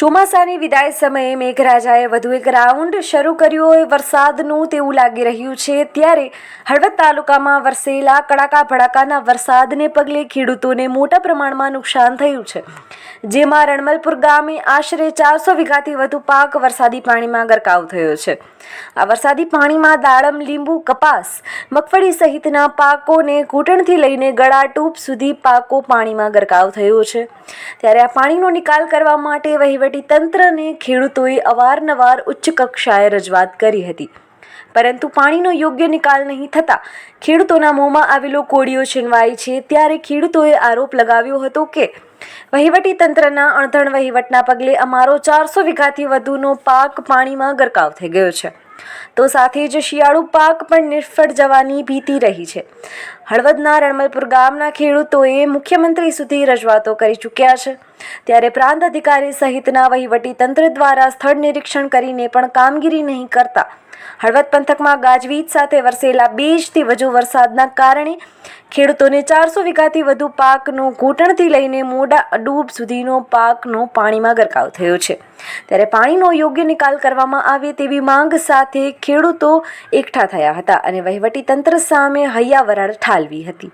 ચોમાસાની વિદાય સમયે મેઘરાજાએ વધુ એક રાઉન્ડ શરૂ કર્યો હોય વરસાદનું તેવું લાગી રહ્યું છે. ત્યારે હળવદ તાલુકામાં વરસેલા કડાકા ભડાકાના વરસાદને પગલે ખેડૂતોને મોટા પ્રમાણમાં નુકસાન થયું છે. જેમાં રણમલપુર ગામે આશરે ચારસો વીઘાથી વધુ પાક વરસાદી પાણીમાં ગરકાવ થયો છે. આ વરસાદી પાણીમાં દાડમ, લીંબુ, કપાસ, મગફળી સહિતના પાકોને ઘૂંટણથી લઈને ગળા ટૂપ સુધી પાકો પાણીમાં ગરકાવ થયો છે. ત્યારે આ પાણીનો નિકાલ કરવા માટે વહીવટી તંત્રને ખેડૂતોએ અવારનવાર ઉચ્ચ કક્ષાએ રજૂઆત કરી હતી. પરંતુ પાણીનો યોગ્ય નિકાલ નહીં થતાં ખેડૂતોના મોંમાં આવેલો કોળિયો છીનવાય છે. ત્યારે ખેડૂતોએ આરોપ લગાવ્યો હતો કે વહીવટી તંત્રના અણધણ વહીવટના પગલે અમારો ચારસો વીઘાથી વધુનો પાક પાણીમાં ગરકાવ થઈ ગયો છે. તો સાથે જ શિયાળુ પાક પણ નિષ્ફળ જવાની ભીતિ રહી છે. હળવદના રણમલપુર ગામના ખેડૂતોએ મુખ્યમંત્રી સુધી રજૂઆતો કરી ચૂક્યા છે. ત્યારે પ્રાંત અધિકારી સહિતના વહીવટી તંત્ર દ્વારા સ્થળ નિરીક્ષણ કરીને પણ કામગીરી નહીં કરતા હળવદ પંથકમાં ગાજવીજ સાથે વરસેલા બે વધુ વરસાદના કારણે ખેડૂતોને ચારસો વીઘાથી વધુ પાકનું ઘૂંટણથી લઈને મોડા ડૂબ સુધીનો પાકનો પાણીમાં ગરકાવ થયો છે. ત્યારે પાણીનો યોગ્ય નિકાલ કરવામાં આવે તેવી માંગ સાથે ખેડૂતો એકઠા થયા હતા અને વહીવટી તંત્ર સામે હૈયાવરાળ ઠાલવી હતી.